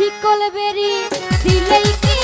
শিকল বেরি দিলেই কি